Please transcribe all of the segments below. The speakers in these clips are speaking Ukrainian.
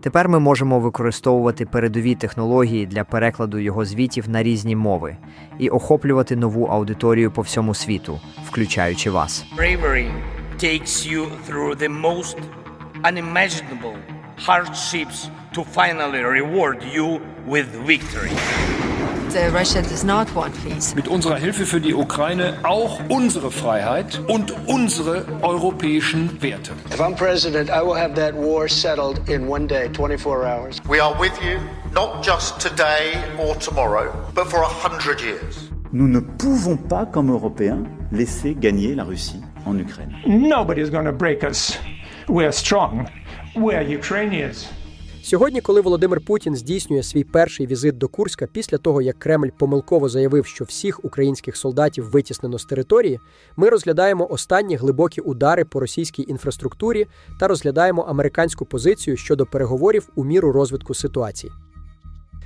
Тепер ми можемо використовувати передові технології для перекладу його звітів на різні мови і охоплювати нову аудиторію по всьому світу, включаючи вас. Bravery takes you through the most unimaginable hardships to finally reward you with victory. Uh, Russia does not want peace. mit unserer Hilfe für die Ukraine auch unsere Freiheit und unsere europäischen Werte. If I'm president, I will have that war settled in one day, 24 hours. We are with you, not just today or tomorrow, but for a hundred years. Nous ne pouvons pas, comme Européens, laisser gagner la Russie en Ukraine. Nobody's going to break us. We're strong. We're Ukrainians. Сьогодні, коли Володимир Путін здійснює свій перший візит до Курська після того, як Кремль помилково заявив, що всіх українських солдатів витіснено з території, ми розглядаємо останні глибокі удари по російській інфраструктурі та розглядаємо американську позицію щодо переговорів у міру розвитку ситуації.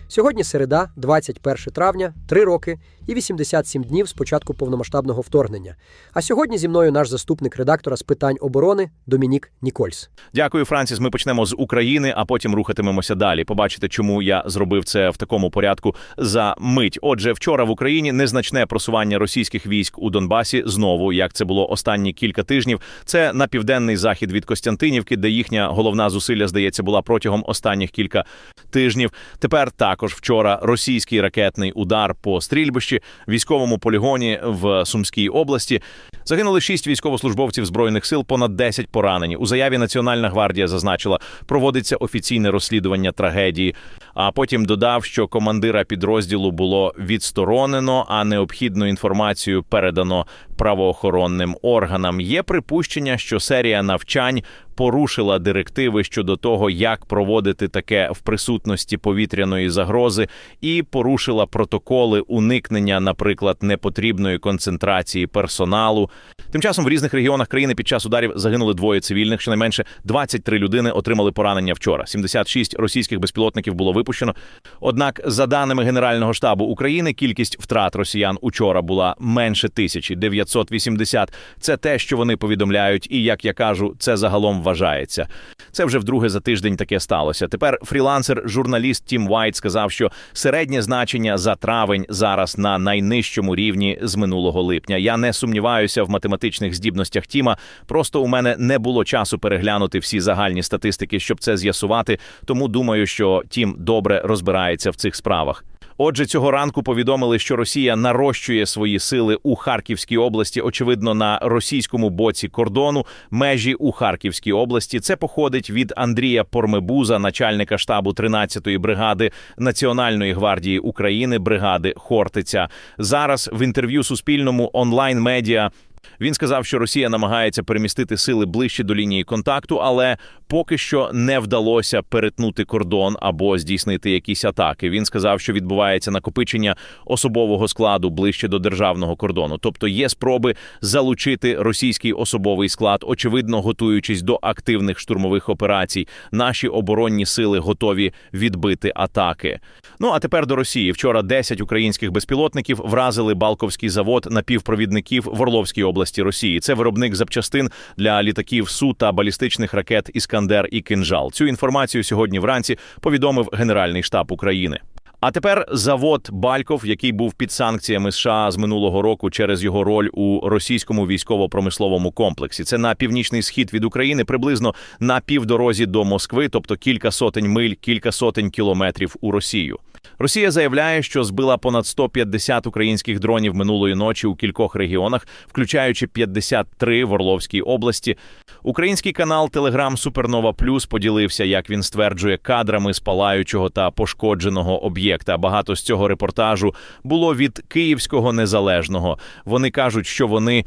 Сьогодні середа, 21 травня, 3 роки і 87 днів з початку повномасштабного вторгнення. А сьогодні зі мною наш заступник редактора з питань оборони Домінік Нікольс. Дякую, Франціс. Ми почнемо з України, а потім рухатимемося далі. Побачите, чому я зробив це в такому порядку за мить. Отже, вчора в Україні незначне просування російських військ у Донбасі знову, як це було останні кілька тижнів. Це на південний захід від Костянтинівки, де їхня головна зусилля здається була протягом останніх кілька тижнів. Тепер також вчора російський ракетний удар по стрільбищі, військовому полігоні в Сумській області. Загинули шість військовослужбовців збройних сил, понад 10 поранені. У заяві Національна гвардія зазначила, проводиться офіційне розслідування трагедії. А потім додав, що командира підрозділу було відсторонено, а необхідну інформацію передано правоохоронним органам. Є припущення, що серія навчань порушила директиви щодо того, як проводити таке в присутності повітряної загрози, і порушила протоколи уникнення, наприклад, непотрібної концентрації персоналу. Тим часом в різних регіонах країни під час ударів загинули двоє цивільних. Щонайменше 23 людини отримали поранення вчора. 76 російських безпілотників було випущено. Однак, за даними Генерального штабу України, кількість втрат росіян учора була менше тисячі 980. Це те, що вони повідомляють, і як я кажу, це загалом вважається. Це вже вдруге за тиждень таке сталося. Тепер фрілансер, журналіст Тім Вайт сказав, що середнє значення за травень зараз на найнижчому рівні з минулого липня. Я не сумніваюся в математичних здібностях Тіма. Просто у мене не було часу переглянути всі загальні статистики, щоб це з'ясувати. Тому думаю, що Тім добре розбирається в цих справах. Отже, цього ранку повідомили, що Росія нарощує свої сили у Харківській області, очевидно, на російському боці кордону, межі у Харківській області. Це походить від Андрія Пормебуза, начальника штабу 13-ї бригади Національної гвардії України, бригади Хортиця. Зараз в інтерв'ю Суспільному онлайн медіа. Він сказав, що Росія намагається перемістити сили ближче до лінії контакту, але поки що не вдалося перетнути кордон або здійснити якісь атаки. Він сказав, що відбувається накопичення особового складу ближче до державного кордону. Тобто є спроби залучити російський особовий склад, очевидно, готуючись до активних штурмових операцій. Наші оборонні сили готові відбити атаки. Ну а тепер до Росії. Вчора 10 українських безпілотників вразили Балковський завод напівпровідників в Орловській області Росії. Це виробник запчастин для літаків Су та балістичних ракет Іскандер і Кинжал. Цю інформацію сьогодні вранці повідомив Генеральний штаб України. А тепер завод Бальков, який був під санкціями США з минулого року через його роль у російському військово-промисловому комплексі. Це на північний схід від України, приблизно на півдорозі до Москви, тобто кілька сотень миль, кілька сотень кілометрів у Росію. Росія заявляє, що збила понад 150 українських дронів минулої ночі у кількох регіонах, включаючи 53 в Орловській області. Український канал Телеграм Супернова Плюс поділився, як він стверджує, кадрами з палаючого та пошкодженого об'єкта. Багато з цього репортажу було від Київського незалежного. Вони кажуть, що вони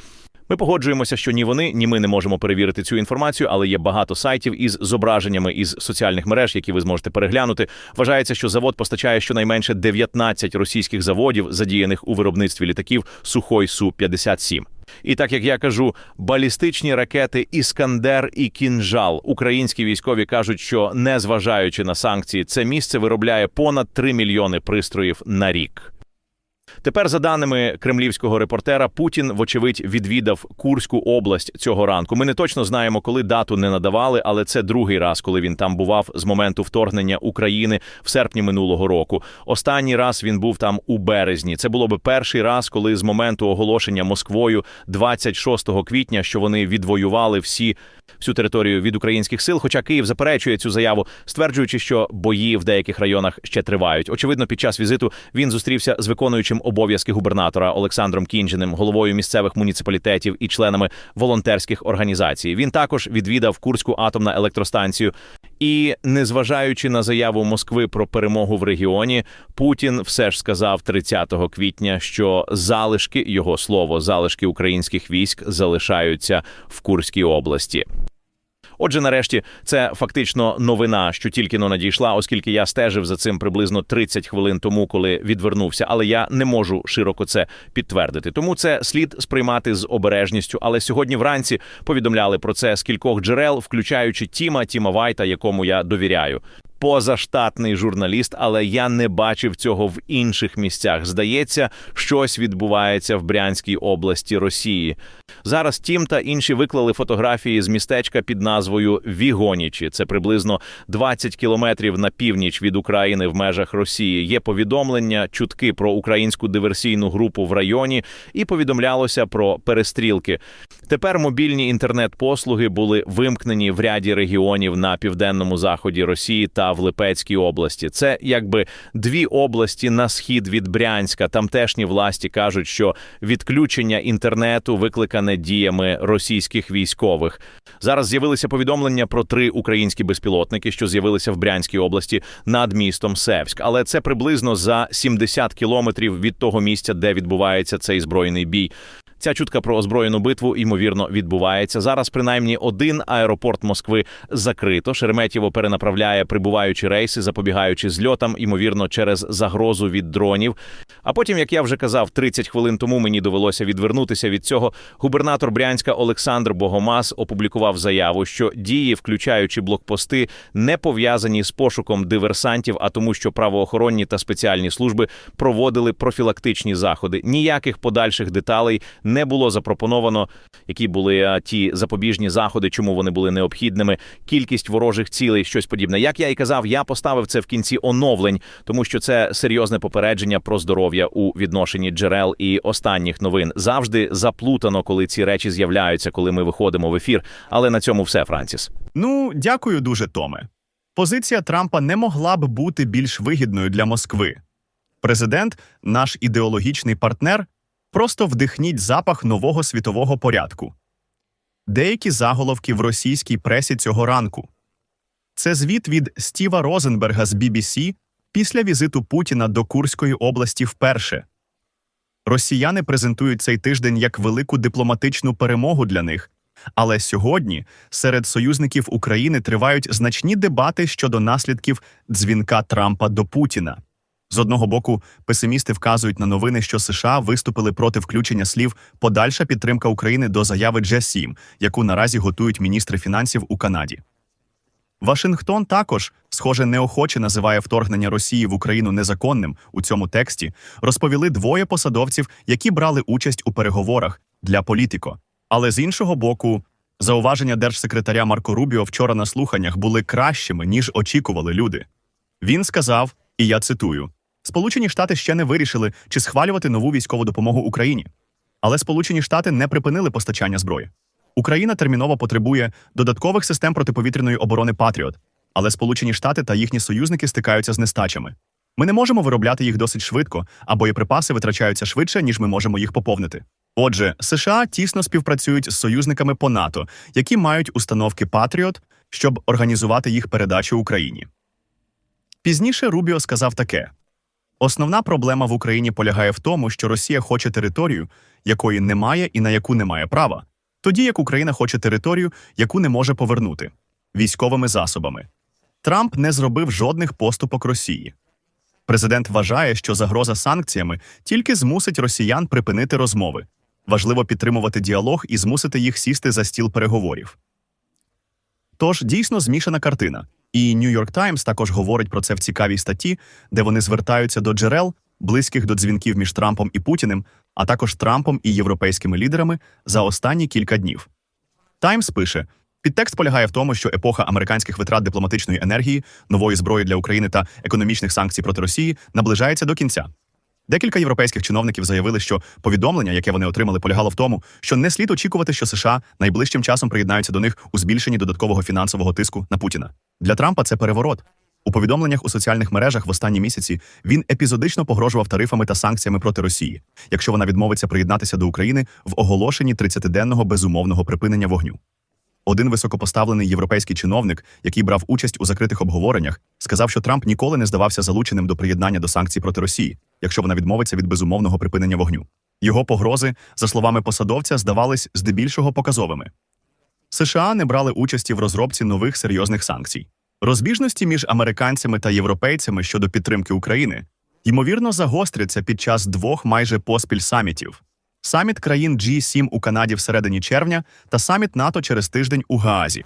Ми погоджуємося, що ні вони, ні ми не можемо перевірити цю інформацію, але є багато сайтів із зображеннями із соціальних мереж, які ви зможете переглянути. Вважається, що завод постачає щонайменше 19 російських заводів, задіяних у виробництві літаків Сухой Су 57 І так як я кажу, балістичні ракети Іскандер і Кінжал. Українські військові кажуть, що незважаючи на санкції, це місце виробляє понад 3 мільйони пристроїв на рік. Тепер, за даними кремлівського репортера, Путін, вочевидь, відвідав Курську область цього ранку. Ми не точно знаємо, коли дату не надавали, але це другий раз, коли він там бував з моменту вторгнення України в серпні минулого року. Останній раз він був там у березні. Це було би перший раз, коли з моменту оголошення Москвою 26 квітня, що вони відвоювали всі всю територію від українських сил. Хоча Київ заперечує цю заяву, стверджуючи, що бої в деяких районах ще тривають. Очевидно, під час візиту він зустрівся з виконуючим обов'язки губернатора Олександром Кінжиним, головою місцевих муніципалітетів і членами волонтерських організацій. Він також відвідав Курську атомну електростанцію. І незважаючи на заяву Москви про перемогу в регіоні, Путін все ж сказав 30 квітня, що залишки його слово, залишки українських військ залишаються в Курській області. Отже, нарешті, це фактично новина, що тільки но надійшла, оскільки я стежив за цим приблизно 30 хвилин тому, коли відвернувся. Але я не можу широко це підтвердити. Тому це слід сприймати з обережністю. Але сьогодні вранці повідомляли про це з кількох джерел, включаючи Тіма Тіма Вайта, якому я довіряю. Позаштатний журналіст, але я не бачив цього в інших місцях. Здається, щось відбувається в Брянській області Росії. Зараз Тім та інші виклали фотографії з містечка під назвою Вігонічі. Це приблизно 20 кілометрів на північ від України в межах Росії. Є повідомлення, чутки про українську диверсійну групу в районі, і повідомлялося про перестрілки. Тепер мобільні інтернет-послуги були вимкнені в ряді регіонів на південному заході Росії та в Липецькій області. Це якби дві області на схід від Брянська. Тамтешні власті кажуть, що відключення інтернету викликане діями російських військових. Зараз з'явилися повідомлення про три українські безпілотники, що з'явилися в Брянській області над містом Севськ. Але це приблизно за 70 кілометрів від того місця, де відбувається цей збройний бій. Ця чутка про озброєну битву ймовірно відбувається. Зараз принаймні один аеропорт Москви закрито. Шереметєво перенаправляє прибуваючі рейси, запобігаючи зльотам, ймовірно, через загрозу від дронів. А потім, як я вже казав, 30 хвилин тому мені довелося відвернутися від цього. Губернатор Брянська Олександр Богомаз опублікував заяву, що дії, включаючи блокпости, не пов'язані з пошуком диверсантів, а тому, що правоохоронні та спеціальні служби проводили профілактичні заходи. Ніяких подальших деталей не було запропоновано, які були ті запобіжні заходи, чому вони були необхідними. Кількість ворожих цілей, щось подібне. Як я і казав, я поставив це в кінці оновлень, тому що це серйозне попередження про здоров'я у відношенні джерел і останніх новин. Завжди заплутано, коли ці речі з'являються, коли ми виходимо в ефір. Але на цьому все, Франціс. Ну, дякую дуже, Томе. Позиція Трампа не могла б бути більш вигідною для Москви. Президент, наш ідеологічний партнер, просто вдихніть запах нового світового порядку. Деякі заголовки в російській пресі цього ранку. Це звіт від Стіва Розенберга з BBC після візиту Путіна до Курської області вперше. Росіяни презентують цей тиждень як велику дипломатичну перемогу для них. Але сьогодні серед союзників України тривають значні дебати щодо наслідків дзвінка Трампа до Путіна. З одного боку, песимісти вказують на новини, що США виступили проти включення слів подальша підтримка України до заяви G7, яку наразі готують міністри фінансів у Канаді. Вашингтон також, схоже, неохоче називає вторгнення Росії в Україну незаконним у цьому тексті. Розповіли двоє посадовців, які брали участь у переговорах для політико. Але з іншого боку, зауваження держсекретаря Марко Рубіо вчора на слуханнях були кращими, ніж очікували люди. Він сказав, і я цитую: Сполучені Штати ще не вирішили, чи схвалювати нову військову допомогу Україні. Але Сполучені Штати не припинили постачання зброї. Україна терміново потребує додаткових систем протиповітряної оборони Патріот, але Сполучені Штати та їхні союзники стикаються з нестачами. Ми не можемо виробляти їх досить швидко, а боєприпаси витрачаються швидше, ніж ми можемо їх поповнити. Отже, США тісно співпрацюють з союзниками по НАТО, які мають установки Патріот, щоб організувати їх передачу Україні. Пізніше Рубіо сказав таке: основна проблема в Україні полягає в тому, що Росія хоче територію, якої немає і на яку немає права, тоді як Україна хоче територію, яку не може повернути військовими засобами. Трамп не зробив жодних поступок Росії. Президент вважає, що загроза санкціями тільки змусить росіян припинити розмови. Важливо підтримувати діалог і змусити їх сісти за стіл переговорів. Тож дійсно змішана картина. І New York Times також говорить про це в цікавій статті, де вони звертаються до джерел, близьких до дзвінків між Трампом і Путіним, а також Трампом і європейськими лідерами за останні кілька днів. Таймс пише: підтекст полягає в тому, що епоха американських витрат дипломатичної енергії, нової зброї для України та економічних санкцій проти Росії наближається до кінця. Декілька європейських чиновників заявили, що повідомлення, яке вони отримали, полягало в тому, що не слід очікувати, що США найближчим часом приєднаються до них у збільшенні додаткового фінансового тиску на Путіна. Для Трампа це переворот. У повідомленнях у соціальних мережах в останні місяці він епізодично погрожував тарифами та санкціями проти Росії, якщо вона відмовиться приєднатися до України в оголошенні 30-денного безумовного припинення вогню. Один високопоставлений європейський чиновник, який брав участь у закритих обговореннях, сказав, що Трамп ніколи не здавався залученим до приєднання до санкцій проти Росії, якщо вона відмовиться від безумовного припинення вогню. Його погрози, за словами посадовця, здавались здебільшого показовими. США не брали участі в розробці нових серйозних санкцій. Розбіжності між американцями та європейцями щодо підтримки України ймовірно загостряться під час двох майже поспіль самітів: саміт країн G7 у Канаді всередині червня та саміт НАТО через тиждень у Гаазі.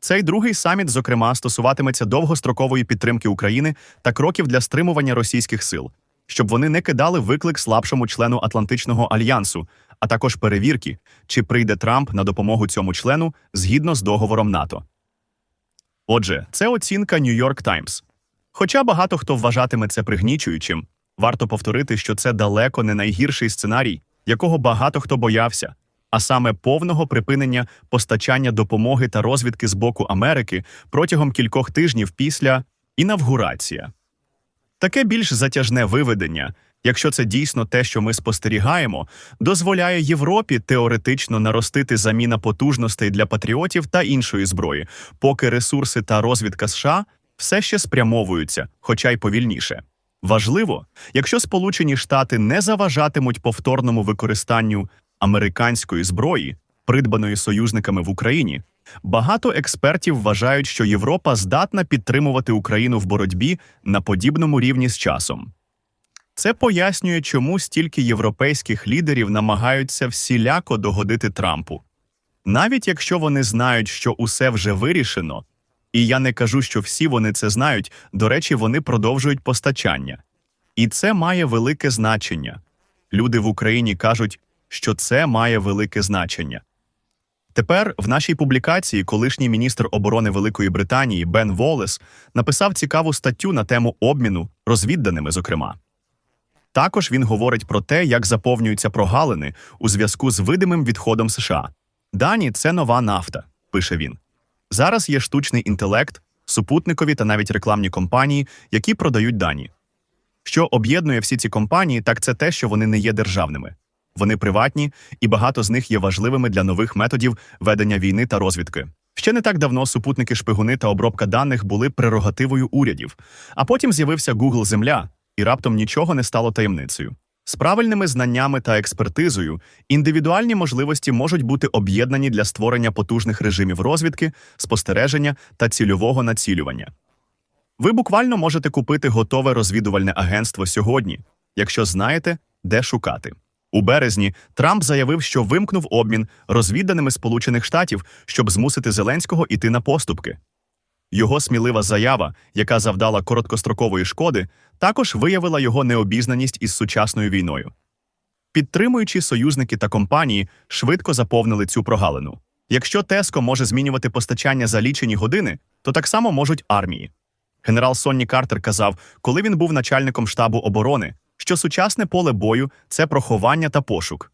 Цей другий саміт, зокрема, стосуватиметься довгострокової підтримки України та кроків для стримування російських сил, щоб вони не кидали виклик слабшому члену Атлантичного альянсу, а також перевірки, чи прийде Трамп на допомогу цьому члену згідно з договором НАТО. Отже, це оцінка New York Times. Хоча багато хто вважатиме це пригнічуючим, варто повторити, що це далеко не найгірший сценарій, якого багато хто боявся, а саме повного припинення постачання допомоги та розвідки з боку Америки протягом кількох тижнів після інавгурація. Таке більш затяжне виведення, якщо це дійсно те, що ми спостерігаємо, дозволяє Європі теоретично наростити заміна потужностей для патріотів та іншої зброї, поки ресурси та розвідка США все ще спрямовуються, хоча й повільніше. Важливо, якщо Сполучені Штати не заважатимуть повторному використанню американської зброї, придбаної союзниками в Україні, багато експертів вважають, що Європа здатна підтримувати Україну в боротьбі на подібному рівні з часом. Це пояснює, чому стільки європейських лідерів намагаються всіляко догодити Трампу. Навіть якщо вони знають, що усе вже вирішено, і я не кажу, що всі вони це знають, до речі, вони продовжують постачання. І це має велике значення. Люди в Україні кажуть, що це має велике значення. Тепер в нашій публікації колишній міністр оборони Великої Британії Бен Волес написав цікаву статтю на тему обміну розвідданими, зокрема. Також він говорить про те, як заповнюються прогалини у зв'язку з видимим відходом США. Дані це нова нафта, пише він. Зараз є штучний інтелект, супутникові та навіть рекламні компанії, які продають дані. Що об'єднує всі ці компанії, так це те, що вони не є державними. Вони приватні, і багато з них є важливими для нових методів ведення війни та розвідки. Ще не так давно супутники шпигуни та обробка даних були прерогативою урядів, а потім з'явився Google Земля, і раптом нічого не стало таємницею. З правильними знаннями та експертизою індивідуальні можливості можуть бути об'єднані для створення потужних режимів розвідки, спостереження та цільового націлювання. Ви буквально можете купити готове розвідувальне агентство сьогодні, якщо знаєте, де шукати. У березні Трамп заявив, що вимкнув обмін розвідданими Сполучених Штатів, щоб змусити Зеленського іти на поступки. Його смілива заява, яка завдала короткострокової шкоди, також виявила його необізнаність із сучасною війною. Підтримуючі союзники та компанії швидко заповнили цю прогалину. Якщо Теско може змінювати постачання за лічені години, то так само можуть армії. Генерал Сонні Картер казав, коли він був начальником штабу оборони, що сучасне поле бою це проховання та пошук.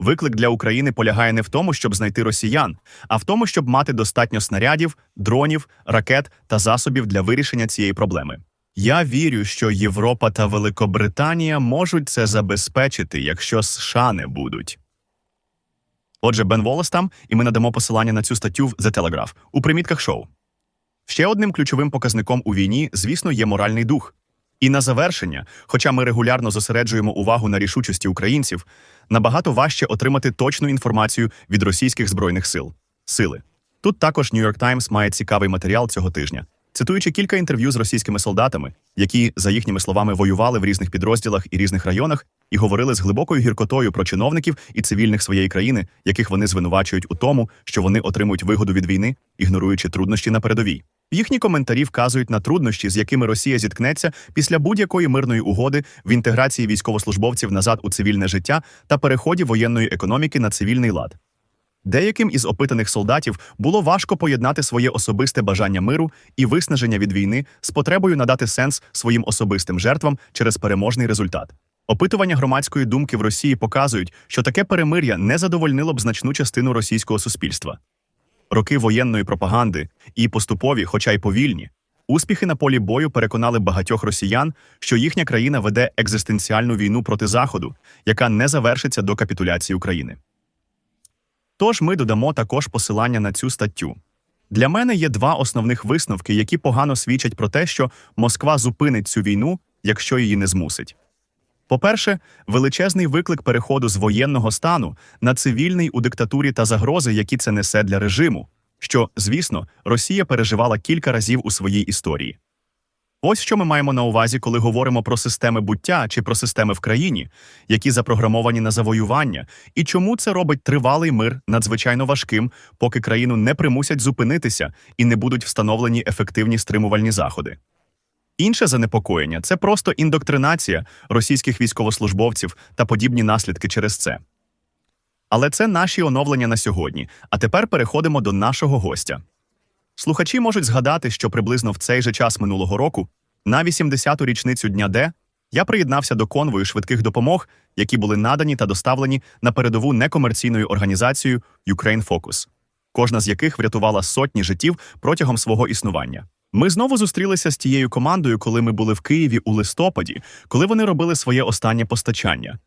Виклик для України полягає не в тому, щоб знайти росіян, а в тому, щоб мати достатньо снарядів, дронів, ракет та засобів для вирішення цієї проблеми. Я вірю, що Європа та Великобританія можуть це забезпечити, якщо США не будуть. Отже, Бен Волес там, і ми надамо посилання на цю статтю в The Telegraph у примітках шоу. Ще одним ключовим показником у війні, звісно, є моральний дух. І на завершення, хоча ми регулярно зосереджуємо увагу на рішучості українців, набагато важче отримати точну інформацію від російських збройних сил. Сили. Тут також New York Times має цікавий матеріал цього тижня, цитуючи кілька інтерв'ю з російськими солдатами, які, за їхніми словами, воювали в різних підрозділах і різних районах, і говорили з глибокою гіркотою про чиновників і цивільних своєї країни, яких вони звинувачують у тому, що вони отримують вигоду від війни, ігноруючи труднощі на передовій. Їхні коментарі вказують на труднощі, з якими Росія зіткнеться після будь-якої мирної угоди в інтеграції військовослужбовців назад у цивільне життя та переході воєнної економіки на цивільний лад. Деяким із опитаних солдатів було важко поєднати своє особисте бажання миру і виснаження від війни з потребою надати сенс своїм особистим жертвам через переможний результат. Опитування громадської думки в Росії показують, що таке перемир'я не задовольнило б значну частину російського суспільства. Роки воєнної пропаганди і поступові, хоча й повільні, успіхи на полі бою переконали багатьох росіян, що їхня країна веде екзистенціальну війну проти Заходу, яка не завершиться до капітуляції України. Тож ми додамо також посилання на цю статтю. Для мене є два основних висновки, які погано свідчать про те, що Москва зупинить цю війну, якщо її не змусить. По-перше, величезний виклик переходу з воєнного стану на цивільний у диктатурі та загрози, які це несе для режиму, що, звісно, Росія переживала кілька разів у своїй історії. Ось що ми маємо на увазі, коли говоримо про системи буття чи про системи в країні, які запрограмовані на завоювання, і чому це робить тривалий мир надзвичайно важким, поки країну не примусять зупинитися і не будуть встановлені ефективні стримувальні заходи. Інше занепокоєння це просто індоктринація російських військовослужбовців та подібні наслідки через це. Але це наші оновлення на сьогодні. А тепер переходимо до нашого гостя. Слухачі можуть згадати, що приблизно в цей же час минулого року, на 80-ту річницю Дня Д, я приєднався до конвою швидких допомог, які були надані та доставлені на передову некомерційною організацією Ukraine Focus, кожна з яких врятувала сотні життів протягом свого існування. Ми знову зустрілися з тією командою, коли ми були в Києві у листопаді, коли вони робили своє останнє постачання.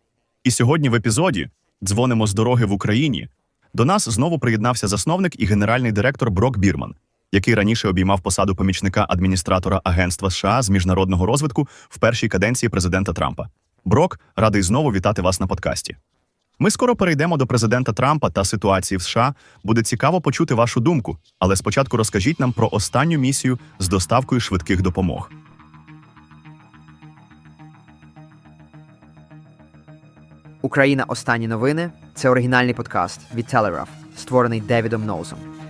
І сьогодні в епізоді дзвонимо з дороги в Україні. До нас знову приєднався засновник і генеральний директор Брок Бірман, який раніше обіймав посаду помічника адміністратора Агентства США з міжнародного розвитку в першій каденції президента Трампа. Брок, радий знову вітати вас на подкасті. Ми скоро перейдемо до президента Трампа та ситуації в США. Буде цікаво почути вашу думку, але спочатку розкажіть нам про останню місію з доставкою швидких допомог. Україна. Останні новини це оригінальний подкаст від Telegraph, створений Девідом Ноузом.